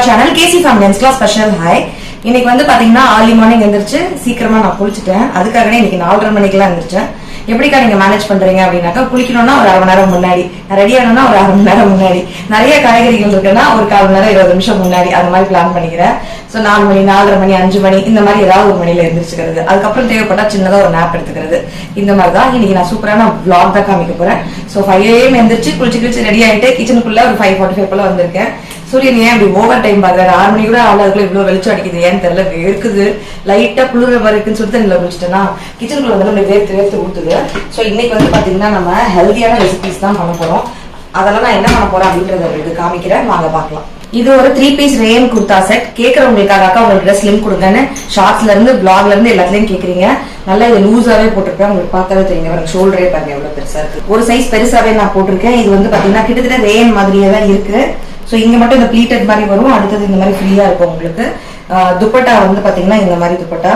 வணக்கம் channel KC ஃபேமிலியன்ஸ்லாம் special hi இன்னைக்கு வந்து பாத்தீங்கன்னா ஆர்லி மார்னிங் எந்திரிச்சு சீக்கிரமா நான் குளிச்சுட்டேன். அதுக்காகவே இன்னைக்கு நாலரை மணிக்கெல்லாம் எந்திரிச்சேன். எப்படிக்கா நீங்க மேனேஜ் பண்றீங்க அப்படின்னாக்கா குளிக்கணும்னா ஒரு அரை மணி நேரம் முன்னாடி. ரெடி ஆகணும்னா ஒரு அரை மணி நேரம் முன்னாடி. நிறைய காய்கறிகள் இருக்குன்னா ஒரு கால் மணி நேரம் இருபது நிமிஷம் முன்னாடி அது மாதிரி பிளான் பண்ணிக்கிறேன். ஸோ நாலு மணி நாலரை மணி அஞ்சு மணி இந்த மாதிரி ஏதாவது ஒரு மணியில எந்திரிச்சுக்கிறது. அதுக்கப்புறம் தேவைப்பட்டா சின்னதா ஒரு நேப் எடுத்துக்கிறது. இந்த மாதிரி தான் இன்னைக்கு நான் சூப்பரான பிளாக் தான் காமிக்க போறேன். ஸோ ஃபைவ் ஏஎம் எந்திரிச்சு குளிச்சு குளிச்சு ரெடி ஆயிட்டு கிச்சனுக்குள்ள ஒரு ஃபைவ் ஃபார்ட்டி ஃபைவ் போல வந்திருக்கேன். சூரியன் ஏன் அப்படி ஓவர் டைம் பாக்குறாரு ஆறு மணி கூட ஆள் அதுக்குள்ள இவ்வளவு வெளிச்சம் அடிக்குது. ஏன்னு தெரியல வேர்க்குது. லைட்டா குளிர மாதிரி இருக்குன்னு சொல்லிட்டு தண்ணியில் குளிச்சிட்டேன்னா கிச்சனுக்குள்ள வந்து நம்ம வேர்த்து வேர்த்து ஊத்துது. ஸோ இன்னைக்கு வந்து பாத்தீங்கன்னா நம்ம ஹெல்த்தியான ரெசிபிஸ் தான் பண்ண போறோம். அதெல்லாம் நான் என்ன பண்ண போறேன் அப்படின்றத உங்களுக்கு காமிக்கிறேன். வாங்க பார்க்கலாம். இது ஒரு த்ரீ பீஸ் ரேம் குர்தா செட் கேக்குறவங்களுக்காக அக்கா உங்களுக்கு ட்ரெஸ் லிங்க் கொடுங்கன்னு ஷார்ட்ஸ்ல இருந்து பிளாக்ல இருந்து எல்லாத்துலயும் கேக்குறீங்க. நல்லா இது லூஸாவே போட்டிருப்பேன். உங்களுக்கு பார்த்தாலே தெரியுங்க எனக்கு ஷோல்டரே பாருங்க எவ்வளவு பெருசா இருக்கு. ஒரு சைஸ் பெருசாவே நான் போட்டிருக்கேன். இது வந்து பாத்தீங்கன்னா கிட்டத்தட்ட ரேம் மாதிரியே தான் இருக்கு. ஸோ இங்கே மட்டும் இந்த ப்ளீட்டட் மாதிரி வரும். அடுத்தது இந்த மாதிரி ஃப்ரீயாக இருக்கும் உங்களுக்கு. துப்பட்டா வந்து பார்த்தீங்கன்னா இந்த மாதிரி துப்பட்டா.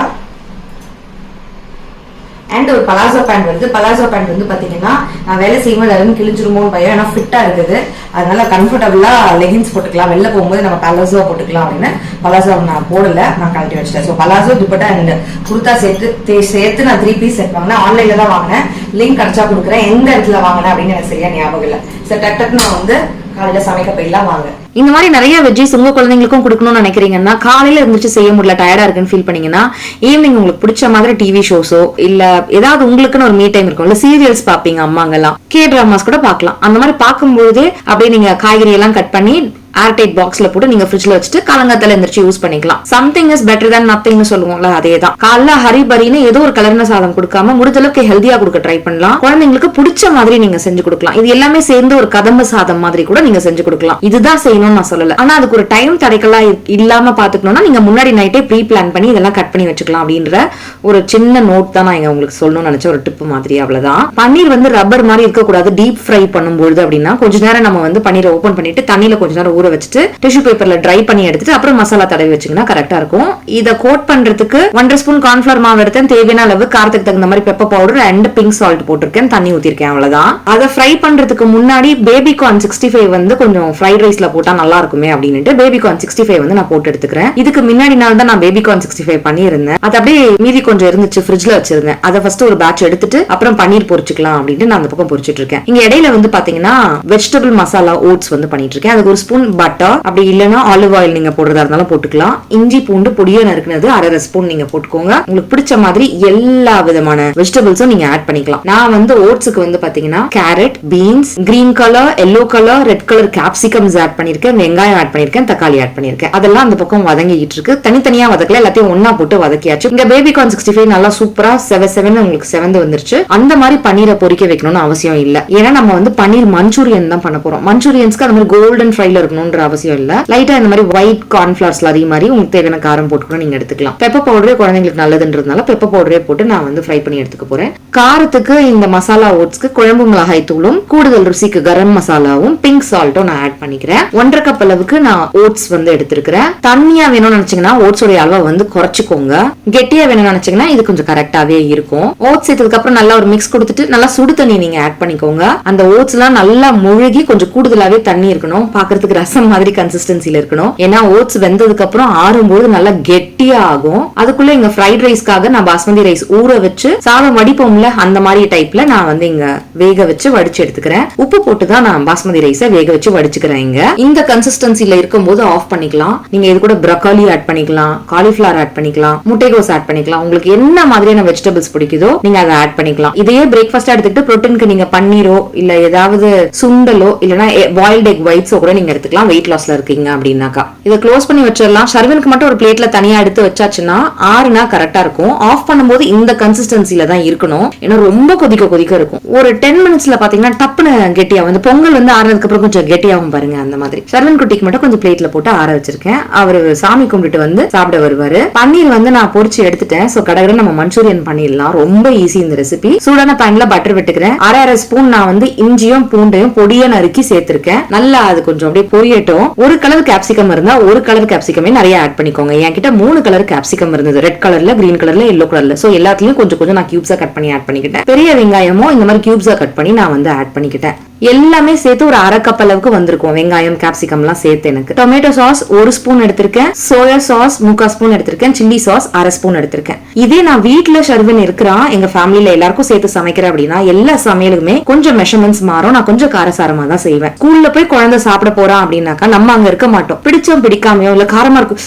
அண்ட் ஒரு பலாசோ பேண்ட் வருது. பலாசோ பேண்ட் வந்து பார்த்தீங்கன்னா நான் வேலை செய்யும்போது அதுவும் கிழிஞ்சிருமோன்னு பயம். ஏன்னா ஃபிட்டாக இருக்குது. அதனால கம்ஃபர்டபுளாக லெகின்ஸ் போட்டுக்கலாம். வெளில போகும்போது நம்ம பலாசோ போட்டுக்கலாம் அப்படின்னு பலாசோ நான் போடலை. நான் கழட்டி வச்சிட்டேன். So palazzo dupatta and kurta சேர்த்து சேர்த்து நான் த்ரீ பீஸ் செட் வாங்கினேன். ஆன்லைனில் தான் வாங்கினேன். லிங்க் கிடச்சா கொடுக்குறேன். எந்த இடத்துல வாங்கினேன் அப்படின்னு எனக்கு சரியாக ஞாபகம் இல்லை. ஸோ டக் டக் நான் வந்து காலையில சமைக்க போயிடலாம் வாங்க. இந்த மாதிரி நிறைய வெஜ்ஜிஸ் உங்க குழந்தைங்களுக்கும் கொடுக்கணும்னு நினைக்கிறீங்கன்னா காலையில இருந்துச்சு செய்ய முடியல டயர்டா இருக்குன்னு ஃபீல் பண்ணீங்கன்னா ஈவினிங் உங்களுக்கு பிடிச்ச மாதிரி டிவி ஷோஸோ இல்ல ஏதாவது உங்களுக்குன்னு ஒரு மீ டைம் இருக்கும் இல்ல சீரியல்ஸ் பாப்பீங்க அம்மாங்கெல்லாம். கே டிராமாஸ் கூட பார்க்கலாம். அந்த மாதிரி பார்க்கும்போது அப்படியே நீங்க காய்கறி எல்லாம் கட் பண்ணி ஏர்டைட் பாக்ஸ்ல போட்டு நீங்க ஃப்ரிட்ஜ்ல வச்சுட்டு காலங்காத்தால எந்திரிச்சு யூஸ் பண்ணிக்கலாம். சம்திங் இஸ் பெட்டர் than நத்திங்னு சொல்லுவோம்ல அதே தான் காலைல ஹரிபரின்னு ஏதோ ஒரு கலர்ன சாதம் கொடுக்காம முடிஞ்ச அளவுக்கு ஹெல்தியா கொடுக்க ட்ரை பண்ணலாம். குழந்தைங்களுக்கு பிடிச்ச மாதிரி நீங்க செஞ்சு கொடுக்கலாம். இது எல்லாமே சேர்ந்து ஒரு கதம்ப சாதம் மாதிரி கூட நீங்க செஞ்சு கொடுக்கலாம். இதுதான் செய்யணும்னு நான் சொல்லல. ஆனா அதுக்கு ஒரு டைம் தடைக்கெல்லாம் இல்லாம பாத்துக்கணும்னா நீங்க முன்னாடி நைட்டே ப்ரீ பிளான் பண்ணி இதெல்லாம் கட் பண்ணி வச்சுக்கலாம் அப்படின்ற ஒரு சின்ன நோட் தான் நான் உங்களுக்கு சொல்லணும்னு நினைச்ச ஒரு டிப் மாதிரி அவ்வளவுதான். பன்னீர் வந்து ரப்பர் மாதிரி இருக்கக்கூடாது. டீப் ஃப்ரை பண்ணும்பொழுது அப்படின்னா கொஞ்ச நேரம் நம்ம வந்து பன்னீரை ஓப்பன் பண்ணிட்டு தண்ணியில கொஞ்ச நேரம் ஊற வச்சுட்டு டிஷ்யூ பேப்பர்ல ட்ரை பண்ணி எடுத்துட்டு அப்புறம் மசாலா தடவி வச்சீங்கன்னா கரெக்டா இருக்கும். இதை கோட் பண்றதுக்கு ஒன்றரை ஸ்பூன் கார்ன்ஃபிளவர் மாவு எடுத்தேன். தேவையான அளவு காரத்துக்கு தகுந்த மாதிரி pepper powder and pink salt போட்டிருக்கேன். தண்ணி ஊத்திருக்கேன் அவ்வளவுதான். அதை ஃப்ரை பண்றதுக்கு முன்னாடி பேபி கார்ன் சிக்ஸ்டி ஃபைவ் வந்து கொஞ்சம் ஃப்ரைட் ரைஸ்ல போட்டா நல்லா இருக்குமே அப்படின்ட்டு பேபி கார்ன் சிக்ஸ்டி ஃபைவ் வந்து நான் போட்டு எடுத்துக்கிறேன். இதுக்கு முன்னாடி நாள் தான் நான் பேபி கார்ன் சிக்ஸ்டி ஃபைவ் பண்ணியிருந்தேன். அது அப்படியே மீதி கொஞ்சம் இருந்துச்சு. ஃப்ரிட்ஜ்ல வச்சிருந்தேன். அதை ஃபர்ஸ்ட் ஒரு பேட்ச் எடுத்துட்டு அப்புறம் பன்னீர் பொரிச்சுக்கலாம் அப்படின்ட்டு நான் அந்த பக்கம் பொரிச்சிட்டு இருக்கேன். இங்க இடையில வந்து பாத்தீங்கன்னா வெஜிடபிள் மசாலா ஓட்ஸ் வந்து பண்ணிட்டு இருக்கேன். அதுக்கு ஒரு ஸ்பூன் பட்டர் அப்படி இல்லைன்னா ஆலிவ் ஆயில் நீங்க போடுறதா இருந்தாலும் போட்டுக்கலாம். இஞ்சி பூண்டு பொடியா நறுக்குனது அரை ஸ்பூன் நீங்க போட்டுக்கோங்க. உங்களுக்கு பிடிச்ச மாதிரி எல்லா விதமான வெஜிடபிள்ஸும் நீங்க ஆட் பண்ணிக்கலாம். நான் வந்து ஓட்ஸுக்கு வந்து பாத்தீங்கன்னா carrot beans green colour yellow colour red colour capsicums add பண்ணிருக்கேன் வெங்காயம் ஆட் பண்ணிருக்கேன் தக்காளி ஆட் பண்ணிருக்கேன் அதெல்லாம் அந்த பக்கம் வதங்கிட்டு இருக்கு. தனித்தனியா வதக்கல எல்லாத்தையும் ஒன்னா போட்டு வதக்கியாச்சு. இங்க பேபி கார்ன் சிக்ஸ்டி ஃபைவ் நல்லா சூப்பரா செவ செவன் உங்களுக்கு செவந்து வந்துருச்சு. அந்த மாதிரி பன்னீரை பொறிக்க வைக்கணும்னு அவசியம் இல்ல. ஏன்னா நம்ம வந்து பன்னீர் மஞ்சூரியன் தான் பண்ண போறோம். மஞ்சூரியன்ஸ்க்கு அந்த மாதிரி கோல்டன் ஃப்ரைல இருக்கணும்ன்ற அவசியம் இல்ல. லைட்டா இந்த மாதிரி ஒயிட் கார்ன்ஃபிளவர்ஸ்ல அதே மாதிரி உங்களுக்கு தேவையான காரம் போட்டு கூட நீங்க எடுத்துக்கலாம். பெப்பர் பவுடரே குழந்தைங்களுக்கு நல்லதுன்றதுனால பெப்பர் பவுடரே போட்டு நான் வந்து ஃப்ரை பண்ணி எடுத்துக்க போறேன். காரத்துக்கு இந்த மசாலா ஓட்ஸ்க்கு குழம்பு மிளகாய் தூளும் கூடுதல் ருசிக்கு கரம் மசாலாவும் பிங்க் சால்ட்டும் நான் ஆட் பண்ணிக்கிறேன். ஒன்றரை கப் அளவுக்கு நான் ஓட்ஸ் வந்து எடுத்திருக்கிறேன். தண்ணியா வேணும்னு நினைச்சீங்கன்னா ஓட்ஸோட அளவை வந்து குறைச்சிக்கோங்க. கெட்டியா வேணும்னு நினைச்சீங்கன்னா இது கொஞ்சம் கரெக்டாவே இருக்கும். ஓட்ஸ் சேர்த்ததுக்கு அப்புறம் நல்லா ஒரு மிக்ஸ் கொடுத்துட்டு நல்லா சுடு தண்ணி நீங்க ஆட் பண்ணிக்கோங்க. அந்த ஓட்ஸ் எல்லாம் நல்லா முழுகி கொஞ்சம் கூடுதலாவே தண்ணி இருக்கணும். பாக்குறதுக்கு ரசம் மாதிரி கன்சிஸ்டன்சில இருக்கணும். ஏன்னா ஓட்ஸ் வெந்ததுக்கு அப்புறம் ஆறும்போது நல்லா கெட்டியா ஆகும். அதுக்குள்ள இங்க ஃப்ரைட் ரைஸ்க்காக நான் பாஸ்மதி ரைஸ் ஊற வச்சு சாதம் வடிப்போம்ல அந்த மாதிரி டைப்ல நான் வந்து இங்க வேக வச்சு வடிச்சு எடுத்துக்கிறேன். உப்பு போட்டு தான் நான் பாஸ்மதி ரைஸை வேக வச்சு வடிச்சுக்கிறேன் இங்க. இந்த கன்சிஸ்டன்சில இருக்கும்போது ஆஃப் பண்ணிக்கலாம். நீங்க இது கூட ப்ரக்காலி ஆட் பண்ணிக்கலாம் காலிஃபிளவர் ஆட் பண்ணிக்கலாம் முட்டைகோஸ் ஆட் பண்ணிக்கலாம். உங்களுக்கு என்ன மாதிரியான வெஜிடபிள்ஸ் பிடிக்குதோ நீங்க அதை ஆட் பண்ணிக்கலாம். இதையே பிரேக்ஃபாஸ்ட் எடுத்துக்கிட்டு ப்ரோட்டீனுக்கு நீங்க பன்னீரோ இல்ல ஏதாவது சுண்டலோ இல்லனா பாயில்ட் எக் ஒயிட்ஸோ கூட நீங்க எடுத்துக்கலாம். வெயிட் லாஸ்ல இருக்கீங்க அப்படின்னாக்கா. இதை க்ளோஸ் பண்ணி வச்சிடலாம். ஷர்வனுக்கு மட்டும் ஒரு பிளேட்ல தனியா எடுத்து வச்சாச்சுன்னா ஆறுனா கரெக்டா இருக்கும். ஆஃப் பண்ணும்போது இந்த கன்சிஸ்டன்சில தான் இருக்கணும். ஏன்னா ரொம்ப கொதிக்க கொதிக்க இருக்கும். ஒரு டென் மினிட்ஸ்ல பாத்தீங்கன்னா டப்புன்னு கெட்டியா வந்து பொங்கல் வந்து ஆறுனதுக்கு அப்புறம் கொஞ்சம் கெட்டியாகும் பாருங்க அந்த மாதிரி. சர்வன் குட்டிக்கு மட்டும் கொஞ்சம் பிளேட்ல போட்டு ஆற வச்சிருக்கேன். அவர் சாமி கும்பிட்டுட்டு வந்து சாப்பிட வருவாரு. பன்னீர் வந்து நான் பொறிச்சு எடுத்துட்டேன். சோ கடகரை நம்ம மஞ்சூரியன் பண்ணிடலாம். ரொம்ப ஈஸி இந்த ரெசிபி சூடான பேன்ல பட்டர் விட்டுக்கிறேன். அரை அரை ஸ்பூன் நான் வந்து இஞ்சியும் பூண்டையும் பொடியை நறுக்கி சேர்த்திருக்கேன். நல்லா அது கொஞ்சம் அப்படியே பொரியட்டும் ஒரு கலர் கேப்சிகம் இருந்தா ஒரு கலர் கேப்சிகமே நிறைய ஆட் பண்ணிக்கோங்க. என்கிட்ட மூணு கலர் கேப்சிகம் இருந்தது. ரெட் கலர்ல கிரீன் கலர்ல எல்லோ கலர்ல சோ எல்லாத்துலயும் கொஞ்சம் கொஞ்சம் நான் கியூப்ஸா கட் பண்ணி ஆட் பண்ணிக்கிட்டேன். பெரிய வெங்காயமும் இந்த மாதிரி கியூப்ஸா கட் பண்ணி நான் வந்து ஆட் பண்ணிக்கிட்டேன். எல்லாமே சேர்த்து ஒரு அரை கப் அளவுக்கு வந்திருக்கும். வெங்காயம் கேப்சிகம் எல்லாம் சேர்த்து எனக்கு. டொமேட்டோ சாஸ் ஒரு ஸ்பூன் எடுத்திருக்கேன். சோயா சாஸ் முக்கால் ஸ்பூன் எடுத்திருக்கேன். சில்லி சாஸ் அரை ஸ்பூன் எடுத்திருக்கேன். இதே நான் வீட்டுல ஷர்வன் இருக்கிறான். எங்க ஃபேமிலியில எல்லாருக்கும் சேர்த்து சமைக்கிறேன் அப்படின்னா எல்லா சமையலுமே கொஞ்சம் மெஷர்மெண்ட்ஸ் மாறும். நான் கொஞ்சம் காரசாரமா தான் செய்வேன். ஸ்கூல்ல போய் குழந்தை சாப்பிட போறான் அப்படின்னாக்கா நம்ம அங்க இருக்க மாட்டோம். பிடிச்சோம் பிடிக்காமையோ இல்ல காரமா இருக்கும்.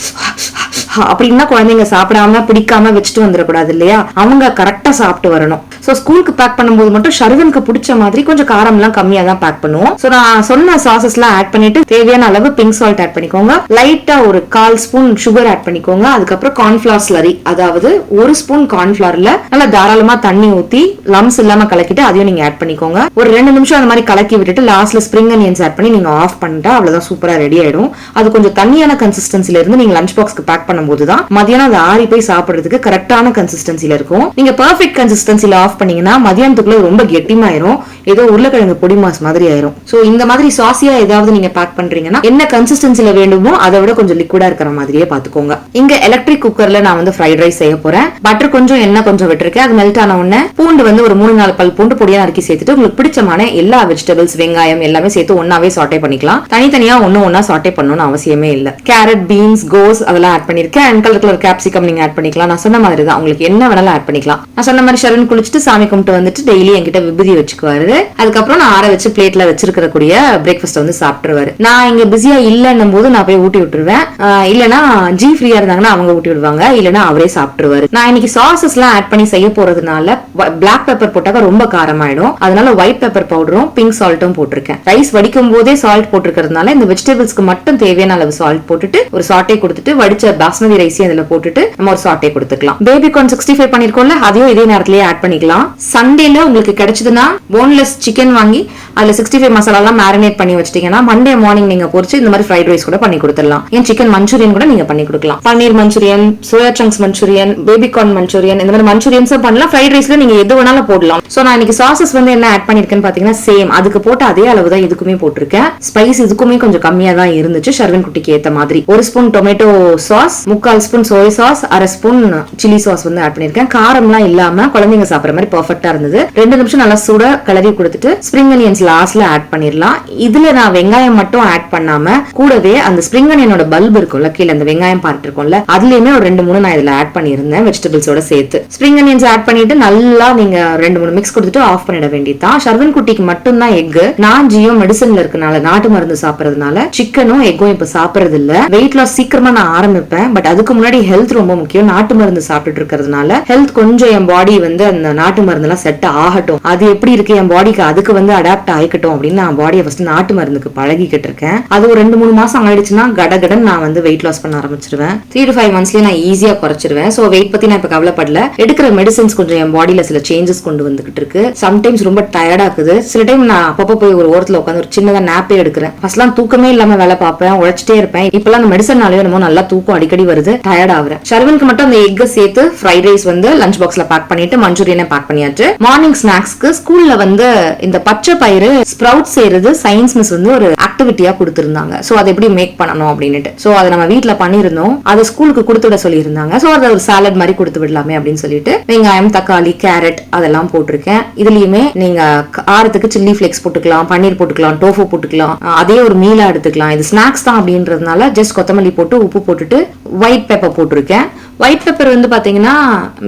அப்படின்னா குழந்தைங்க சாப்பிடாம பிடிக்காம வச்சுட்டு வந்துடக்கூடாது இல்லையா? அவங்க கரெக்டா சாப்பிட்டு வரணும். சோ ஸ்கூலுக்கு பேக் பண்ணும்போது மட்டும் ஷர்வனுக்கு பிடிச்ச மாதிரி கொஞ்சம் காரம்லாம் கம்மியா தான் பேக் பண்ணுவோம். சோ நான் சொன்ன சாசஸ் எல்லாம் ஆட் பண்ணிட்டு தேவையான அளவு பிங்க் சால்ட் ஆட் பண்ணிக்கோங்க. லைட்டா ஒரு கால் ஸ்பூன் சுகர் ஆட் பண்ணிக்கோங்க. அதுக்கப்புறம் கார்ன்ஃபிளார் ஸ்லரி அதாவது ஒரு ஸ்பூன் கார்ன்ஃபிளார்ல நல்லா தாராளமா தண்ணி ஊத்தி லம்ஸ் இல்லாம கலக்கிட்டு அதையும் நீங்க ஆட் பண்ணிக்கோங்க. ஒரு ரெண்டு நிமிஷம் அந்த மாதிரி கலக்கி விட்டுட்டு லாஸ்ட்ல ஸ்ப்ரிங் அனியன்ஸ் ஆட் பண்ணி நீங்க ஆஃப் பண்ணிட்டா அவ்வளவுதான் சூப்பரா ரெடி ஆயிடும். அது கொஞ்சம் தண்ணியான கன்சிஸ்டன்சில இருந்து நீங்க லஞ்ச் பாக்ஸ்க்கு பேக் பண்ணும்போது தான் மதியானம் அது ஆறி போய் சாப்பிடுறதுக்கு கரெக்டான கன்சிஸ்டன்சில இருக்கும். நீங்க பர்ஃபெக்ட் கன்சிஸ்டன்சில ஆஃப் பண்ணீங்கன்னா மதியானத்துக்குள்ள ரொம்ப கெட்டிமாயிரும் ஏதோ உருளைக்கிழங்கு பொடி மாஸ் மாதிரி ஆயிரும். சோ இந்த மாதிரி சாசியா ஏதாவது நீங்க பேக் பண்றீங்கன்னா என்ன கன்சிஸ்டன்சில வேண்டுமோ அதை விட கொஞ்சம் லிக்விடா இருக்கிற மாதிரியே பாத்துக்கோங்க. இங்க எலக்ட்ரிக் குக்கர்ல நான் வந்து ஃப்ரைட் ரைஸ் செய்ய போறேன். பட்டர் கொஞ்சம் எண்ணெய் கொஞ்சம் விட்டுருக்கேன். அது மெல்ட் ஆன உடனே பூண்டு வந்து ஒரு மூணு நாலு பல் பூண்டு பொடியா நறுக்கி சேர்த்துட்டு உங்களுக்கு பிடிச்சமான எல்லா வெஜிடபிள்ஸ் வெங்காயம் எல்லாமே சேர்த்து ஒன்னாவே சாட்டே பண்ணிக்கலாம். தனித்தனியா ஒண்ணு ஒன்னா சாட்டே பண்ணணும்னு அவசியமே இல்ல. கேரட் பீன்ஸ் கோஸ் அதெல்லாம் ஆட் பண்ணிருக்கேன் அண்ட் கலர் கலர் கேப்சிகம் நீங்க ஆட் பண்ணிக்கலாம். நான் சொன்ன மாதிரி தான் உங்களுக்கு என்ன வேணாலும் ஆட் பண்ணிக்கலாம். நான் சொன்ன மாதிரி சரண் குளிச்சுட்டு சாமி கும்பிட்டு வந்துட்டு டெய்லி என்கிட்ட விபதி வச்சுக்குவாரு. அதுக்கப்புறம் நான் ஆற வச்சு பிளேட்ல வச்சிருக்கிற கூடிய பிரேக்ஃபாஸ்ட் வந்து சாப்பிட்டுருவாரு. நான் இங்க பிஸியா இல்லைன்னும் போது நான் போய் ஊட்டி விட்டுருவேன். ஆஹ் இல்லனா ஜி ஃப்ரீயா இருந்தாங்கன்னா அவங்க ஊட்டி விடுவாங்க. இல்லனா அவரே சாப்பிட்டுருவாரு. நான் இன்னைக்கு சாசஸ் எல்லாம் ஆட் பண்ணி செய்ய போறதுனால பிளாக் பெப்பர் போட்டாக்க ரொம்ப காரமாயிடும். அதனால ஒயிட் பெப்பர் பவுடரும் பிங்க் சால்ட்டும் போட்டிருக்கேன். ரைஸ் வடிக்கும் போதே சால்ட் போட்டிருக்கிறதுனால இந்த வெஜிடபிள்ஸ்க்கு மட்டும் தேவையான அளவு சால்ட் போட்டுட்டு ஒரு சாட்டே கொடுத்துட்டு வடிச்ச பாஸ்மதி ரைஸையும் அதுல போட்டுட்டு நம்ம ஒரு சாட்டே கொடுத்துக்கலாம். பேபி கார்ன் சிக்ஸ்டி ஃபைவ் பண்ணிருக்கோம்ல அதையும் இதே நேரத்திலேயே ஆட் பண்ணிக்கலாம். சண்டேல உங்களுக்கு கிடைச்சதுன்னா போன்லெஸ் சிக்கன் வாங்கி அதுல சிக்ஸ்டி ஃபைவ் மசாலாலாம் மேரினேட் பண்ணி வச்சிட்டீங்கன்னா மண்டே மார்னிங் நீங்க பொறிச்சு இந்த மாதிரி ஃப்ரைட் ரைஸ் கூட பண்ணி கொடுத்துடலாம். ஏன் சிக்கன் மஞ்சூரியன் கூட நீங்க பண்ணி கொடுக்கலாம். Paneer manchurian soya chunks manchurian baby corn manchurian இந்த மாதிரி மஞ்சூரியன்ஸும் பண்ணலாம். ஃப்ரைட் ரைஸ்ல நீங்க எது வேணாலும் போடலாம். சோ நான் இன்னைக்கு சாசஸ் வந்து என்ன ஆட் பண்ணிருக்கேன்னு பாத்தீங்கன்னா சேம் அதுக்கு போட்ட அதே அளவு தான் இதுக்குமே போட்டிருக்கேன். ஸ்பைஸ் இதுக்குமே கொஞ்சம் கம்மியா தான் இருந்துச்சு. ஷர்வன் குட்டிக்கு ஏத்த மாதிரி. ஒரு ஸ்பூன் டொமேட்டோ சாஸ் முக்கால் ஸ்பூன் சோயா சாஸ் அரை ஸ்பூன் சில்லி சாஸ் வந்து ஆட் பண்ணிருக்கேன். காரம்லாம் இல்லாம குழந்தைங்க சாப்பிடுற மாதிரி பர்ஃபெக்டா இருந்தது. ரெண்டு நிமிஷம் நல்லா சூட கிளறி கொடுத்துட்டு ஸ்ப்ரிங் அனியன்ஸ் லாஸ்ட்ல ஆட் பண்ணிடலாம் இதுல நான் வெங்காயம் மட்டும் ஆட் பண்ணாம கூடவே அந்த ஸ்ப்ரிங் அனியனோட பல்ப் இருக்கும்ல கீழே அந்த வெங்காயம் பார்ட் இருக்கும்ல அதுலயுமே ஒரு ரெண்டு மூணு நான் இதுல ஆட் பண்ணியிருந்தேன் வெஜிடபிள்ஸோட சேர்த்து. ஸ்ப்ரிங் அனியன்ஸ் ஆட் பண்ணிட்டு நல்லா நீங்க ரெண்டு மூணு மிக்ஸ் கொடுத்துட்டு ஆஃப் பண்ணிட வேண்டியதான் ஷர்வன் குட்டிக்கு மட்டும் தான் எக் நான் ஜியோ மெடிசன்ல இருக்கனால நாட்டு மருந்து சாப்பிடறதுனால சிக்கனும் எக்கும் இப்ப சாப்பிடறது இல்ல வெயிட் லாஸ் சீக்கிரமா நான் ஆரம்பிப்பேன் பட் அதுக்கு முன்னாடி ஹெல்த் ரொம்ப முக்கியம். நாட்டு மருந்து சாப்பிட்டுட்டு இருக்கிறதுனால ஹெல்த் கொஞ்சம் என் பாடி வந்து அந்த நாட்டு மருந்து எல்லாம் செட் ஆகட்டும். அது எப்படி இருக்கு என் பாடிக்கு அதுக்கு வந்து அடாப்ட் ஆயிக்கட்டும் அப்படின்னு நான் பாடியை ஃபர்ஸ்ட் நாட்டு மருந்துக்கு பழகிக்கிட்டு இருக்கேன். அது ஒரு ரெண்டு மூணு மாசம் ஆயிடுச்சுன்னா கடகடன் நான் வந்து வெயிட் லாஸ் பண்ண ஆரம்பிச்சிருவேன். த்ரீ டு ஃபைவ் மந்த்ஸ்லயே நான் ஈஸியா குறைச்சிருவேன். சோ வெயிட் பத்தி நான் இப்ப கவலைப்படல. எடுக்கிற மெடிசன்ஸ் கொஞ்சம் என் பாடியில சில சேஞ்சஸ் கொண்டு வந்துகிட்டு இருக்கு. சம்டைம்ஸ் ரொம்ப டயர்டா இருக்குது. சில டைம் நான் அப்பப்போ போய் ஒரு ஓரத்துல உட்காந்து ஒரு சின்னதா நாப்பே எடுக்கிறேன். ஃபர்ஸ்ட்லாம் தூக்கமே இல்லாம வேலை பார்ப்பேன் உழைச்சிட்டே இருப்பேன். இப்பெல்லாம் அந்த மெடிசன்னாலே என்னமோ நல்லா தூக்கம் அடிக்கடி வருது டயர்ட் ஆகுறேன். ஷர்வனுக்கு மட்டும் அந்த எக் சேர்த்து ஃப்ரைட் ரைஸ் வந்து லஞ்ச் பாக்ஸ்ல பேக் பண்ணிட்டு மஞ்சூரியனை பேக் பண்ணியாச்சு. மார்னிங் ஸ்நாக்ஸ்க்கு ஸ்கூல்ல வந்து இந்த பச்சை பயிறு ஸ்ப்ரவுட் செய்யறது சயின்ஸ் மிஸ் வந்து ஒரு ஆக்டிவிட்டியா கொடுத்துருந்தாங்க. சோ அதை எப்படி மேக் பண்ணணும் அப்படின்னுட்டு. சோ அதை நம்ம வீட்ல பண்ணிருந்தோம் அதை ஸ்கூலுக்கு கொடுத்து விட சொல்லியிருந்தாங்க. சோ அதை ஒரு சாலட் மாதிரி கொடுத்து விடலாமே அப்படின்னு சொல்லிட்டு வெங்காயம் தக்காளி கேரட் அதெல்லாம் போட்டிருக்கேன். இதுலயுமே நீங்க காரத்துக்கு சில்லி ஃபிளேக்ஸ் போட்டுக்கலாம் பன்னீர் போட்டுக்கலாம் டோஃபு போட்டுக்கலாம். அதே ஒரு மீலா எடுத்துக்கலாம். இது ஸ்நாக்ஸ் தான் அப்படின்றதுனால ஜஸ்ட் கொத்தமல்லி போட்டு உப்பு போட்டுட்டு ஒயிட் பெப்பர் போட்டிருக்கேன். ஒயிட் பெப்பர் வந்து பாத்தீங்கன்னா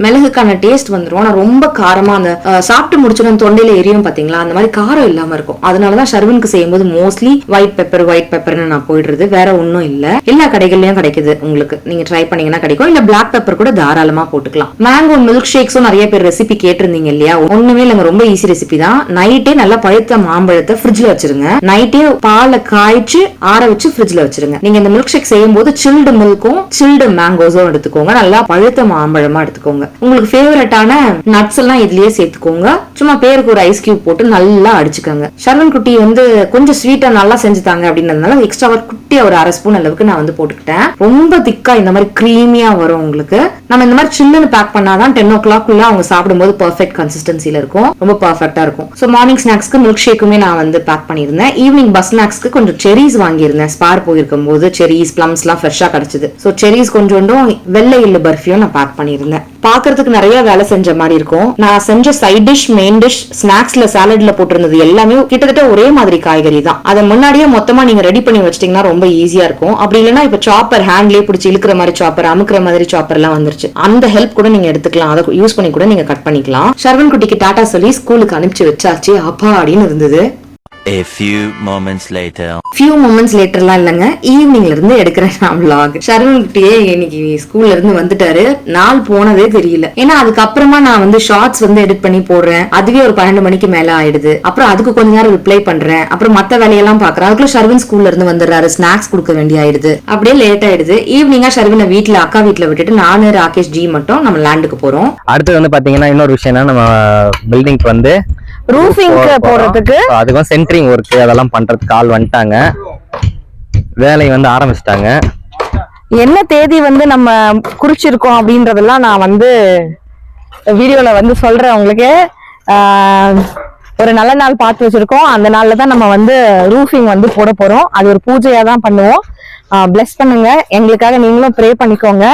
மிளகுக்கான டேஸ்ட் வந்துடும் ஆனா ரொம்ப காரமா அந்த சாப்பிட்டு முடிச்சோன்னு தொண்டையில எரியும் பாத்தீங்களா? அந்த மாதிரி காரம் இல்லாம இருக்கும். அதனாலதான் ஷர்வனுக்கு செய்யும்போது மோஸ்ட்லி ஒயிட் பெப்பர் ஒயிட் பெப்பர்னு நான் போயிடுறது. வேற ஒன்னும் இல்ல. எல்லா கடைகள்லயும் கிடைக்குது உங்களுக்கு. நீங்க ட்ரை பண்ணீங்கன்னா கிடைக்கும். இல்ல பிளாக் பெப்பர் கூட தாராளமா போட்டுக்கலாம். மேங்கோ மில்க் ஷேக்ஸும் நிறைய பேர் ரெசிபி கேட்டிருந்தீங்க இல்லையா? ஒண்ணுமே இல்லைங்க. ரொம்ப ஈஸி ரெசிபி தான். நைட்டே நல்லா பழுத்த மாம்பழத்தை ஃப்ரிட்ஜ்ல வச்சிருங்க. நைட்டே பாலை காய்ச்சி ஆற வச்சு ஃப்ரிட்ஜ்ல வச்சிருங்க. நீங்க இந்த மில்க் ஷேக் செய்யும் போது சில்டு மில்க்கும் சில்டு மேங்கோஸும் எடுத்துக்கோங்க. நல்லா பழுத்த மாம்பழமா எடுத்துக்கோங்க. உங்களுக்கு ஃபேவரட்டான நட்ஸ் எல்லாம் இதுலயே சேர்த்துக்கோங்க. சும்மா பேருக்கு ஒரு ஐஸ் கியூப் போட்டு நல்லா அடிச்சுக்கோங்க. ஷர்வன் குட்டி வந்து கொஞ்சம் ஸ்வீட்டா நல்லா செஞ்சுட்டாங்க அப்படின்றதுனால எக்ஸ்ட்ரா ஒரு குட்டியா ஒரு அரை ஸ்பூன் அளவுக்கு நான் வந்து போட்டுக்கிட்டேன். ரொம்ப திக்கா இந்த மாதிரி கிரீமியா வரும் உங்களுக்கு. நம்ம இந்த மாதிரி சில்லுன்னு பேக் பண்ணாதான் டென் ஓ கிளாக் உள்ள அவங்க சாப்பிடும்போது பர்ஃபெக்ட் கன்சிஸ்டன்சில இருக்கும். ரொம்ப பர்ஃபெக்டா இருக்கும். ஸோ மார்னிங் ஸ்நாக்ஸ்க்கு மில்க் ஷேக்குமே நான் வந்து பேக் பண்ணியிருந்தேன். ஈவினிங் பஸ் ஸ்நாக்ஸ்க்கு கொஞ்சம் செரிஸ் வாங்கியிருந்தேன். ஸ்பார் போயிருக்கும் போது செரிஸ் பிளம்ஸ்லாம் ஃப்ரெஷ்ஷாக கிடைச்சது. ஸோ செரிஸ் கொஞ்சோண்டும் வெள்ளை எள்ளு பர்ஃபியும் நான் பேக் பண்ணியிருந்தேன். பாக்குறதுக்கு நிறைய வேலை செஞ்ச மாதிரி இருக்கும். நான் செஞ்ச சைட் டிஷ் மெயின் டிஷ் ஸ்நாக்ஸ்ல சாலட்ல போட்டிருந்தது எல்லாமே கிட்டத்தட்ட ஒரே மாதிரி காய்கறி தான். அதை முன்னாடியே மொத்தமா நீங்க ரெடி பண்ணி வச்சிட்டீங்கன்னா ரொம்ப ஈஸியா இருக்கும். அப்படி இல்லைன்னா இப்ப சாப்பர் ஹேண்ட்லயே பிடிச்சி இழுக்கிற மாதிரி சாப்பர் அமுக்கிற மாதிரி சாப்பர் எல்லாம் வந்துருச்சு. அந்த ஹெல்ப் கூட நீங்க எடுத்துக்கலாம். அதை யூஸ் பண்ணி கூட நீங்க கட் பண்ணிக்கலாம். ஷர்வன் குட்டிக்கு டாடா சொல்லி ஸ்கூலுக்கு அனுப்பிச்சு வச்சாச்சு. அப்பா அப்படின்னு இருந்தது. A few moments later. Few moments லேட்டர்லாம் இல்லைங்க. ஈவினிங்ல இருந்து எடுக்கிறேன் நான் vlog. ஷர்வன் குட்டியே இன்னைக்கு ஸ்கூல்ல இருந்து வந்துட்டாரு. நாள் போனதே தெரியல. ஏன்னா அதுக்கப்புறமா நான் வந்து ஷார்ட்ஸ் வந்து எடிட் பண்ணி போடுறேன். அதுவே ஒரு பன்னெண்டு மணிக்கு மேல ஆயிடுது. அப்புறம் அதுக்கு கொஞ்ச நேரம் ரிப்ளை பண்றேன். அப்புறம் மத்த வேலையெல்லாம் பாக்குறேன் அதுக்குள்ள ஷர்வன் ஸ்கூல்ல இருந்து வந்துடுறாரு. ஸ்நாக்ஸ் கொடுக்க வேண்டிய ஆயிடுது அப்படியே லேட் ஆயிடுது. ஈவினிங்கா ஷர்வனை வீட்ல அக்கா வீட்ல விட்டுட்டு நானு ராகேஷ் ஜி மட்டும் நம்ம லேண்டுக்கு போறோம். அடுத்து வந்து பாத்தீங்கன்னா இன்னொரு விஷயம்னா நம்ம பில்டிங்க்கு வந்து ரூஃபிங் போட போறோம். போடுறதுக்கு அதுக்கும் சென்ட்ரிங் ஒர்க் அதெல்லாம் பண்றதுக்கு ஆள் வந்துட்டாங்க. வேலை வந்து ஆரம்பிச்சிட்டாங்க. என்ன தேதி வந்து நம்ம குறிச்சிருக்கோம் அப்படின்றதெல்லாம் நான் வந்து வீடியோல வந்து சொல்றேன் உங்களுக்கு. ஒரு நல்ல நாள் பார்த்து வச்சிருக்கோம். அந்த நாள்ல தான் நம்ம வந்து ரூஃபிங் வந்து போட போறோம். அது ஒரு பூஜையா தான் பண்ணுவோம். பிளஸ் பண்ணுங்க. எங்களுக்காக நீங்களும் ப்ரே பண்ணிக்கோங்க.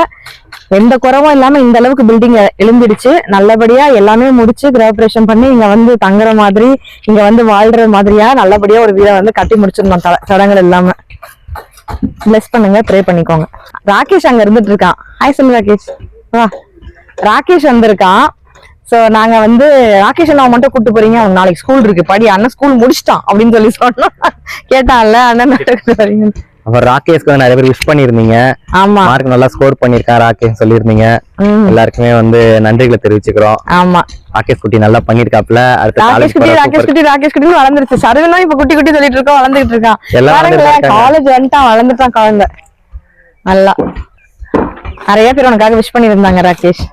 எந்த குறவும் இல்லாம இந்த அளவுக்கு பில்டிங் எழும்பிடுச்சு நல்லபடியா எல்லாமே முடிச்சு கிரகப்பிரவேசம் பண்ணி இங்க வந்து தங்குற மாதிரி இங்க வந்து வாழ்ற மாதிரியா நல்லபடியா ஒரு வீடை வந்து கட்டி முடிச்சிருந்தோம் தடங்கள் இல்லாம. பிளஸ் பண்ணுங்க ப்ரே பண்ணிக்கோங்க. ராகேஷ் அங்க இருந்துட்டு இருக்கான். ஹாய் சொல்லு ராகேஷ். வா. ராகேஷ் வந்திருக்கான். சோ நாங்க வந்து ராகேஷ் அண்ணா மட்டும் கூட்டு போறீங்க. அவன் நாளைக்கு ஸ்கூல் இருக்கு. படி அண்ணன் ஸ்கூல் முடிச்சிட்டான் அப்படின்னு சொல்லி சொன்னோம். கேட்டான்ல அண்ணன் போறீங்க அப்புறம் ராகேஷ்க்கு வந்து நிறைய பேர் விஷ் பண்ணிருந்தீங்க ஆமா. மார்க் நல்லா ஸ்கோர் பண்ணிருக்கான் ராகேஷ் சொல்லியிருந்தீங்க. ம், எல்லாருக்குமே வந்து நன்றிகளை தெரிவிச்சுக்கிறோம். ஆமா. ராகேஷ் குட்டி நல்லா பண்ணிருக்காப்ல அடுத்து ராகேஷ் குட்டி ராகேஷ் குட்டி ராகேஷ் குட்டி வளர்ந்துருச்சு. சரவணும் இப்ப குட்டி குட்டி சொல்லிட்டு இருக்கோம் வளர்ந்துட்டு இருக்கான். வளர்ந்துட்டாங்க. காலேஜ் வந்துட்டான் வளர்ந்துட்டான் குழந்தை. நல்லா. நிறைய பேர் உனக்காக விஷ் பண்ணியிருந்தாங்க ராகேஷ்.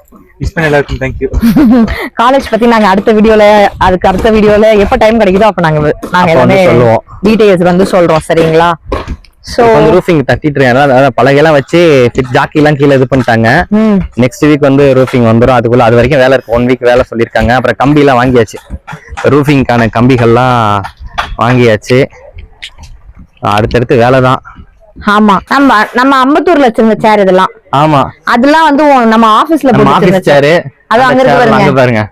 காலேஜ் பத்தி நாங்க அடுத்த வீடியோல அதுக்கு அடுத்த வீடியோல எப்ப டைம் கிடைக்குதோ அப்ப நாங்க நாங்க எல்லாமே சொல்லுவோம். டீடைல்ஸ் வந்து சொல்றோம் சரிங்களா? வந்து ரூஃபிங் தட்டிட்டு அதான் பலகையெல்லாம் வச்சு ஜாக்கி எல்லாம் கீழே இது பண்ணிட்டாங்க. நெக்ஸ்ட் வீக் வந்து ரூஃபிங் வந்துரும். அதுக்குள்ள அது வரைக்கும் வேலை இருக்கு. ஒன் வீக் வேலை சொல்லியிருக்காங்க. அப்புறம் கம்பி எல்லாம் வாங்கியாச்சு. ரூஃபிங்க்கான கம்பிகள்லாம் வாங்கியாச்சு. அடுத்தடுத்து வேலை தான் ஆமா. நம்ம நம்ம அம்பத்தூர்ல வச்சிருந்த சேர் இதெல்லாம். ஆமா. அதெல்லாம் வந்து நம்ம ஆபீஸ்ல நம்ம போட்டு ஆபீஸ் சேரு அது அங்க இருக்கு பாருங்க.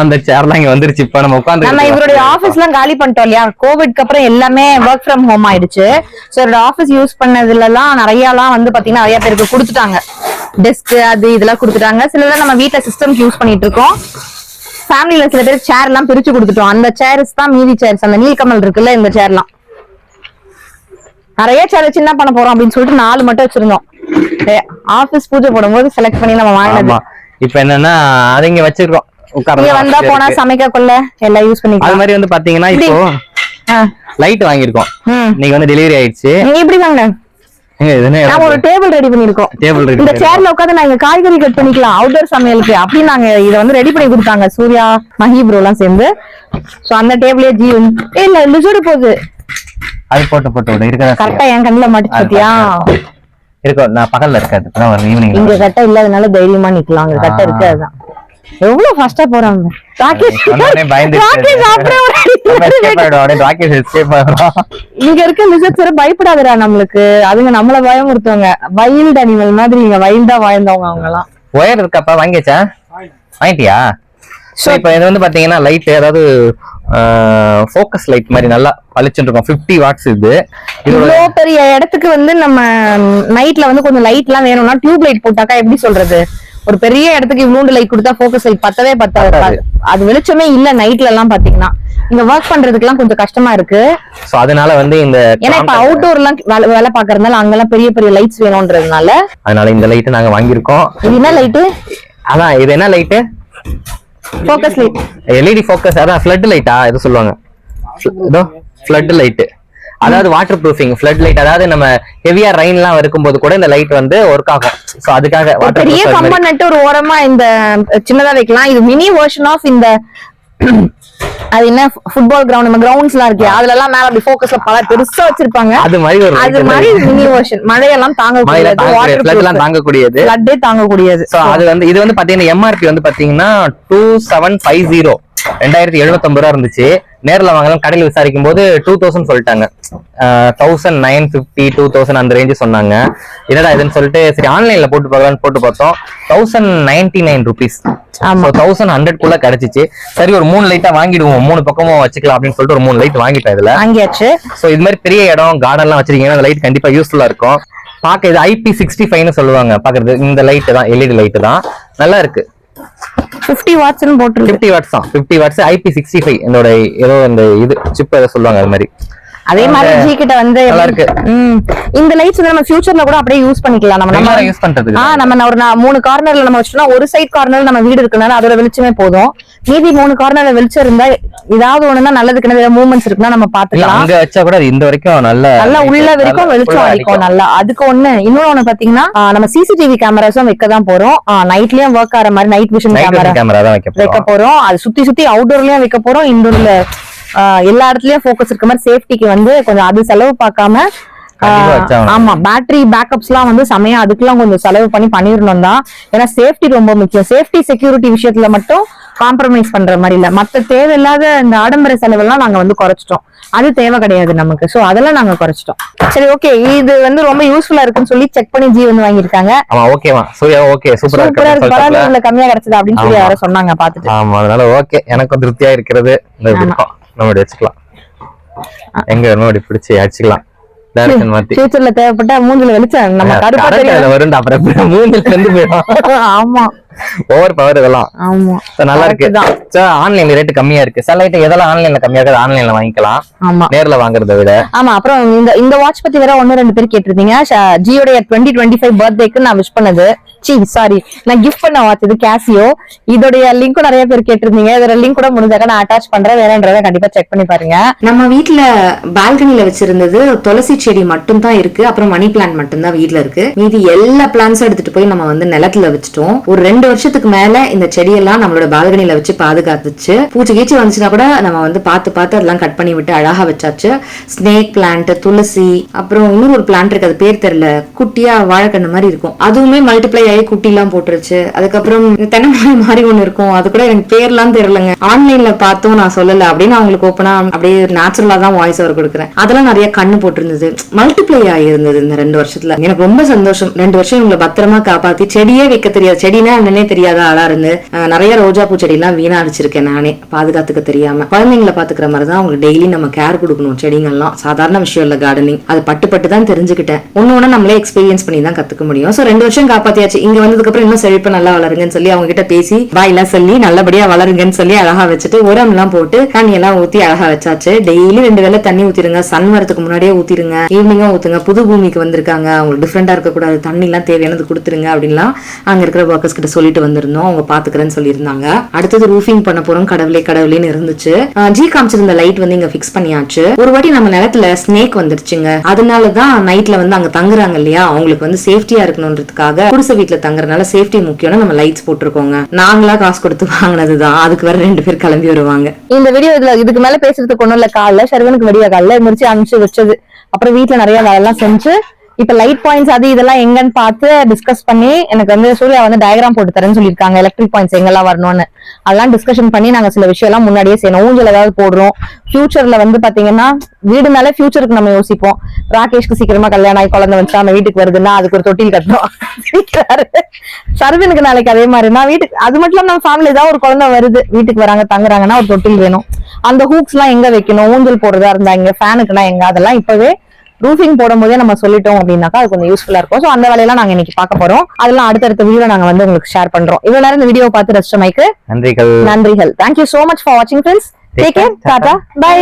அந்த சேர்லாம் இங்க வந்துருச்சு. இப்ப நம்ம உட்காந்து நம்ம இவருடைய ஆபீஸ் எல்லாம் காலி பண்ணிட்டோம் இல்லையா? கோவிட்க்கு அப்புறம் எல்லாமே ஒர்க் ஃப்ரம் ஹோம் ஆயிடுச்சு. சோ இவரோட ஆபீஸ் யூஸ் பண்ணதுல எல்லாம் நிறைய எல்லாம் வந்து பாத்தீங்கன்னா நிறைய பேருக்கு கொடுத்துட்டாங்க. டெஸ்க் அது இதெல்லாம் கொடுத்துட்டாங்க. சிலதெல்லாம் நம்ம வீட்ல சிஸ்டம்ஸ் யூஸ் பண்ணிட்டு இருக்கோம். ஃபேமிலில சில பேர் சேர் எல்லாம் பிரிச்சு கொடுத்துட்டோம். அந்த சேர்ஸ் தான் மீதி சேர்ஸ் அந்த நீல்கமல் இருக்குல்ல இந்த சேர்லாம் நிறைய சேர் வச்சு என்ன பண்ண போறோம் அப்படின்னு சொல்லிட்டு நாலு மட்டும் வச்சிருந்தோம். ஆபீஸ் பூஜை போடும்போது செலக்ட் பண்ணி நம்ம வாங்கினது. ஆமா. இப்ப என்னன்னா அது இங்க வச்சிருக்கோம். வந்தா போனா சமைக்க கொள்ள எல்லாம் யூஸ் அது பண்ணிக்கலாம் மாதிரி வந்து பாத்தீங்கன்னா இப்போ. லைட் வாங்கியிருக்கோம். ம். இன்னைக்கு வந்து டெலிவரி ஆயிடுச்சு. நீங்க இப்படி வாங்க ஒரு டேபிள் ரெடி பண்ணிருக்கோம் ready இந்த. சேர்ல உட்காந்து நாங்க காய்கறி கட் பண்ணிக்கலாம். அவுட்டோர் சமையலுக்கு. அப்படி நாங்க இத வந்து ரெடி பண்ணி கொடுத்தாங்க. சூர்யா மஹி ப்ரோ எல்லாம் சேர்ந்து. சோ அந்த டேபிளே ஜி இல்ல லிசோடு போகுது அது போட்டு போட்டு விடு இருக்கதா கரெக்டா என் கண்ணுல மாட்டுச்சு பாத்தியா? இருக்கும் நான் பகல்ல இருக்காது இங்க கட்டை இல்லாதனால தைரியமா நிக்கலாம். அங்க கட்டை இருக்கு அதுதான் எவ்வளவு ஃபாஸ்டா போறாங்க? ராகேஷ் ராகேஷ் இங்க இருக்க வேற பயப்படாதடா நம்மளுக்கு. அதுங்க நம்மள பயமுறுத்துவாங்க. வைல்ட் அனிமல் மாதிரி இங்க வைல்டா வாழ்ந்தவங்க அவங்க எல்லாம் ஒயர் இருக்காப்பா வாங்கியாச்சா? வாங்கிட்டியா? ஸோ இப்போ இது வந்து பாத்தீங்கன்னா லைட் அதாவது ஃபோக்கஸ் லைட் மாதிரி நல்லா பளிச்சுட்டு இருக்கும். ஃபிஃப்டி வாட்ஸ் இது. இவ்வளோ பெரிய இடத்துக்கு வந்து நம்ம நைட்ல வந்து கொஞ்சம் லைட் எல்லாம் வேணும்னா டியூப் லைட் போட்டாக்கா எப்படி சொல்றது? ஒரு பெரிய இடத்துக்கு இவ்வளோண்டு லைட் கொடுத்தா ஃபோக்கஸ் லைட் பத்தவே பத்தாது. அது வெளிச்சமே இல்ல நைட்ல எல்லாம் பாத்தீங்கன்னா. இங்க ஒர்க் பண்றதுக்கு எல்லாம் கொஞ்சம் கஷ்டமா இருக்கு. ஸோ அதனால வந்து இந்த ஏன்னா இப்ப அவுட்டோர் எல்லாம் வேலை பாக்குறதுனால அங்கெல்லாம் பெரிய பெரிய லைட்ஸ் வேணும்ன்றதுனால. அதனால இந்த லைட் நாங்க வாங்கியிருக்கோம். இது என்ன லைட்டு அதான் இது என்ன light focus light LED focus அதான் ஃப்ளட் லைட்டா எது சொல்லுவாங்க. இதோ ஃப்ளட் லைட் அதாவது வாட்டர் ப்ரூஃபிங் ஃப்ளட் லைட் அதாவது நம்ம ஹெவியா ரெயின்லாம் இருக்கும்போது கூட இந்த லைட் வந்து ஒர்க் ஆகும். ஸோ அதுக்காக வாட்டர் பெரிய நட்டு ஒரு ஓரமா இந்த சின்னதா வைக்கலாம். இது மினி வெர்ஷன் ஆஃப் இந்த அது என்ன ஃபுட்பால் கிரவுண்ட் நம்ம கிரவுண்ட்ஸ் எல்லாம் இருக்கு அதுல எல்லாம் மேல அப்படி ஃபோக்கஸ்ல பல பெருசா வச்சிருப்பாங்க. அது மாதிரி ஒரு அது மாதிரி. மினி வெர்ஷன் மழையெல்லாம் மழையில தாங்கக்கூடியது தாங்கக்கூடிய flood எல்லாம் தாங்கக்கூடியது. ஃபிளட்டே தாங்கக்கூடியது. சோ அது வந்து இது வந்து பாத்தீங்கன்னா எம்ஆர்பி வந்து பாத்தீங்கன்னா டூ செவன் ஃபைவ் ஜீரோ ரெண்டாயிரத்தி எழுநூத்தம்பது ரூபா இருந்துச்சு. நேர்ல வாங்கலாம். கடையில் விசாரிக்கும் போது டூ தௌசண்ட் சொல்லிட்டாங்க thousand nine fifty two thousand அந்த ரேஞ்சு சொன்னாங்க. என்னடா இதுன்னு சொல்லிட்டு சரி ஆன்லைன்ல போட்டு பார்க்கலாம்னு போட்டு பார்த்தோம். தௌசண்ட் நைன்டி நைன் ருபீஸ் ஆமா. தௌசண்ட் ஹண்ட்ரட் குள்ள கிடைச்சிச்சு. சரி ஒரு மூணு லைட்டா வாங்கிடுவோம். மூணு பக்கமும் வச்சுக்கலாம் அப்படின்னு சொல்லிட்டு ஒரு மூணு லைட் வாங்கிட்டேன் இதுல. வாங்கியாச்சு. சோ இது மாதிரி பெரிய இடம் கார்டன்லாம் வச்சிருக்கீங்கன்னா அந்த லைட் கண்டிப்பா யூஸ்ஃபுல்லா இருக்கும். பார்க்க இது ஐபி சிக்ஸ்டி ஃபைவ்னு சொல்லுவாங்க. பாக்குறது இந்த லைட் தான் எல்இடி லைட் தான். நல்லா இருக்கு. ஃபிஃப்டி வாட்ஸ்னு போட்டுருக்கு. ஃபிஃப்டி வாட்ஸ் தான். Fifty watts IP sixty five என்னோட ஏதோ அந்த இது சிப் ஏதோ சொல்லுவாங்க அது மாதிரி. அதே மாதிரி ஜி கிட்ட வந்து நல்லா இருக்கு. இந்த லைட்ஸ் வந்து நம்ம ஃபியூச்சர்ல கூட அப்படியே யூஸ் பண்ணிக்கலாம். நம்ம நம்ம யூஸ் பண்றதுக்கு. ஆ நம்ம ஒரு மூணு கார்னர்ல நம்ம வச்சிட்டோம்னா ஒரு சைடு கார்னர்ல நம்ம வீடு இருக்குனால அதோட வெளிச்சமே போதும். மீதி மூணு கார்னர்ல வெளிச்சம் இருந்தா ஏதாவது ஒண்ணுனா நல்லதுக்கு என்ன மூவ்மெண்ட்ஸ் இருக்குன்னா நம்ம பாத்துக்கலாம் அங்க வச்சா கூட இந்த வரைக்கும் நல்ல நல்லா உள்ள வரைக்கும் வெளிச்சம் அடிக்கும். நல்லா. அதுக்கு ஒண்ணு இன்னொன்னு ஒண்ணு பாத்தீங்கன்னா நம்ம சிசிடிவி கேமராஸும் வைக்க தான் போறோம். நைட்லயும் ஒர்க் ஆற மாதிரி நைட் விஷன் கேமரா வைக்க போறோம். அது சுத்தி சுத்தி அவுட்டோர்லயும் வைக்க போறோம். இன்டோர்ல எல்லா இடத்துலயும் ஃபோக்கஸ் இருக்க மாதிரி சேஃப்டிக்கு வந்து கொஞ்சம் அது செலவு பார்க்காம ஆமா பேட்டரி பேக்கப்ஸ் எல்லாம் வந்து செமையா அதுக்கெல்லாம் கொஞ்சம் செலவு பண்ணி பண்ணிடணும் தான். ஏன்னா சேஃப்டி ரொம்ப முக்கியம். சேஃப்டி செக்யூரிட்டி விஷயத்துல மட்டும் காம்ப்ரமைஸ் பண்ற மாதிரி இல்ல. மத்த தேவையில்லாத இந்த ஆடம்பர செலவெல்லாம் நாங்க வந்து குறைச்சிட்டோம். அது தேவை கிடையாது நமக்கு. சோ அதெல்லாம் நாங்க குறைச்சிட்டோம். சரி ஓகே இது வந்து ரொம்ப யூஸ்ஃபுல்லா இருக்குன்னு சொல்லி செக் பண்ணி ஜி வந்து வாங்கியிருக்காங்க. ஆமா ஓகேவா சூர்யா ஓகே சூப்பரா இருக்கு பரவாயில்ல. இவ்வளவு கம்மியா கிடைச்சது அப்படின்னு சொல்லி. யாரோ சொன்னாங்க பாத்துட்டு ஆமா அதனால ஓகே எனக்கும் திருப்தியா இருக்கிறது. நம்ம வச்சுக்கலாம். எங்க வேணுமோ அப்படி பிடிச்சி வச்சுக்கலாம் டைரக்ஷன் மாத்தி. ஃபியூச்சர்ல தேவைப்பட்ட மூஞ்சில வெளிச்சம் நம்ம கருப்பா கரெக்ட் தெரியும். அதுல வரும் அப்புறம் எப்படி மூஞ்சில இருந்து போயிடும்? ஆமா. ஓவர் பவர் இதெல்லாம். ஆமா. நல்லா இருக்கு. So, ஆன்லைன்ல ரேட் கம்மியா இருக்கு. சில ஐட்டம் எதெல்லாம் ஆன்லைன்ல கம்மியா இருக்குது ஆன்லைன்ல வாங்கிக்கலாம். ஆமா. நேர்ல வாங்குறத விட. ஆமா அப்புறம் இந்த இந்த வாட்ச் பத்தி வேற ஒன்னு ரெண்டு பேர் கேட்டிருந்தீங்க. ஜியோடைய டுவெண்ட்டி டுவெண்ட்டி ஃபைவ் பர்த்டேக்கு நான் விஷ் பண்ணது. சி சாரி நான் கிஃப்ட் பண்ண வாட்ச் இது கேசியோ இதோடைய லிங்க்கும் நிறைய பேர் கேட்டிருந்தீங்க. இதோட லிங்க் கூட முடிஞ்சாக்க நான் அட்டாச் பண்றேன். வேறன்றதை கண்டிப்பா செக் பண்ணி பாருங்க. நம்ம வீட்டுல பால்கனில வச்சிருந்தது துளசி செடி மட்டும் தான் இருக்கு. அப்புறம் மணி பிளான்ட் மட்டும் தான் வீட்டுல இருக்கு. மீதி எல்லா பிளான்ஸும் எடுத்துட்டு போய் நம்ம வந்து நிலத்துல வச்சுட்டோம். ஒரு ரெண்டு வருஷத்துக்கு மேல இந்த செடியெல்லாம் நம்மளோட பால்கனில வச்சு பாதுகாத்துச்சு. பூச்சி கீச்சி வந்துச்சுன்னா கூட நம்ம வந்து பார்த்து பார்த்து அதெல்லாம் கட் பண்ணி விட்டு அழகா வச்சாச்சு. ஸ்னேக் பிளான்ட் துளசி அப்புறம் இன்னொரு ஒரு பிளான்ட் இருக்கு. அது பேர் தெரியல. குட்டியா வாழைக்கண்ணு மாதிரி இருக்கும். அதுவுமே மல்டிப்ளை ஆகி குட்டி எல்லாம் போட்டுருச்சு. அதுக்கப்புறம் தென்னை மாதிரி ஒண்ணு இருக்கும். அது கூட எனக்கு பேர்லாம் தெரியலங்க. ஆன்லைன்ல பார்த்தும் நான் சொல்லல. அப்படின்னு அவங்களுக்கு ஓப்பனா அப்படியே நேச்சுரலா தான் வாய்ஸ் ஓவர் கொடுக்குறேன். அதெல்லாம் நிறைய கண்ணு போட்டிருந்தது. மல்டிப்ளை ஆகியிருந்தது இந்த ரெண்டு வருஷத்துல. எனக்கு ரொம்ப சந்தோஷம். ரெண்டு வருஷம் இவங்களை பத்திரமா காப்பாத்தி செடியே வைக்க தெரியாது. செடினா என்னன்னே தெரியாத ஆளா இருந்து நிறைய ரோஜா பூ செடி எல்லாம் வீணா அடிச்சிருக்கேன் நானே. பாதுகாத்துக்க தெரியாம. குழந்தைங்களை பாத்துக்கிற மாதிரி தான் அவங்களுக்கு டெய்லி நம்ம கேர் கொடுக்கணும். செடிங்கள்லாம். சாதாரண விஷயம் இல்ல கார்டனிங் அது பட்டு பட்டு தான் தெரிஞ்சுக்கிட்டேன். ஒண்ணு ஒண்ணு நம்மளே எக்ஸ்பீரியன்ஸ் பண்ணி தான் கத்துக்க முடியும். சோ ரெண்டு வருஷம் காப்பாத்தியாச்சு. இங்க வந்ததுக்கு அப்புறம் இன்னும் செழிப்பு நல்லா வளருங்கன்னு சொல்லி அவங்க கிட்ட பேசி வாயெல்லாம் சொல்லி நல்லபடியா வளருங்கன்னு சொல்லி அழகா வச்சுட்டு உரம் எல்லாம் போட்டு தண்ணி எல்லாம் ஊத்தி அழகா வச்சாச்சு. டெய்லி ரெண்டு வேளை தண்ணி ஊத்திருங்க சன் வரதுக்கு முன்னாடியே ஊத்திருங்க ஈவினிங்கும் ஊத்துங்க. புது பூமிக்கு வந்திருக்காங்க. அவங்களுக்கு டிஃப்ரெண்டா இருக்க கூடாது தண்ணி எல்லாம் தேவையானது கொடுத்துருங்க அப்படின்லாம் அங்க இருக்கிற ஒர்க்கர்ஸ் கிட்ட சொல்லிட்டு வந்திருந்தோம். அவங்க பாத்துக்கிறேன்னு சொல்லியிருந்தாங்க. அடுத்தது ரூஃபிங் பண்ண போறோம். கடவுளே கடவுளேன்னு இருந்துச்சு. ஜி காமிச்சிருந்த லைட் வந்து இங்க ஃபிக்ஸ் பண்ணியாச்சு. ஒரு வாட்டி நம்ம நிலத்துல ஸ்னேக் வந்துருச்சுங்க. அதனாலதான் நைட்ல வந்து அங்க தங்குறாங்க இல்லையா? அவங்களுக்கு வந்து சேஃப்டியா இருக்கணுன்றதுக்காக குடிசை வீட்டுல தங்குறதுனால சேஃப்டி முக்கியம்னு நம்ம லைட்ஸ் போட்டிருக்கோங்க. நாங்களா காசு கொடுத்து வாங்கினதுதான். அதுக்கு வேற ரெண்டு பேர் கிளம்பி வருவாங்க. இந்த வீடியோ இதுல இதுக்கு மேல பேசுறதுக்கு ஒண்ணும் இல்ல. காலைல சரவனுக்கு விடிய காலைல முடிச்சு அனுப்பிச்சு வச்சது. அப்புறம் வீட்டுல நிறைய வேலை எல்லாம் செஞ்சு இப்ப லைட் பாயிண்ட்ஸ் அது இதெல்லாம் எங்கன்னு பார்த்து டிஸ்கஸ் பண்ணி எனக்கு வந்து சூர்யா வந்து டயக்ராம் போட்டு தரேன்னு சொல்லியிருக்காங்க எலக்ட்ரிக் பாயிண்ட்ஸ் எங்கெல்லாம் வரணும்னு. அதெல்லாம் டிஸ்கஷன் பண்ணி நாங்க சில விஷயம் எல்லாம் முன்னாடியே செய்யணும். ஊஞ்சல் ஏதாவது போடுறோம். ஃபியூச்சர்ல வந்து பாத்தீங்கன்னா வீடுனாலே ஃபியூச்சருக்கு நம்ம யோசிப்போம். ராகேஷ்க்கு சீக்கிரமா கல்யாணம் ஆகி குழந்தை வச்சா நம்ம வீட்டுக்கு வருதுன்னா அதுக்கு ஒரு தொட்டில் கட்டணும் சரவனுக்கு நாளைக்கு அதே மாதிரி. நான் வீட்டுக்கு அது மட்டும் இல்லாம நம்ம ஃபேமிலி ஏதாவது ஒரு குழந்தை வருது வீட்டுக்கு வராங்க தங்குறாங்கன்னா ஒரு தொட்டில் வேணும். அந்த ஹூக்ஸ் எல்லாம் எங்க வைக்கணும்? ஊஞ்சல் போடுறதா இருந்தா இங்க ஃபேனுக்குனா எங்க? அதெல்லாம் இப்பவே ரூஃபிங் போடும்போதே நம்ம சொல்லிட்டோம் அப்படின்னாக்கா அது கொஞ்சம் யூஸ்ஃபுல்லா இருக்கும். ஸோ அந்த வேலையெல்லாம் நாங்க இன்னைக்கு பார்க்க போறோம். அதெல்லாம் அடுத்தடுத்த வீடியோ நாங்க வந்து உங்களுக்கு ஷேர் பண்றோம். இவ்வளவு நேரம் இந்த வீடியோ பார்த்து ரசிச்சமைக்கு நன்றிகள். நன்றிகள். Thank you so much for வாட்சிங் friends take care tata bye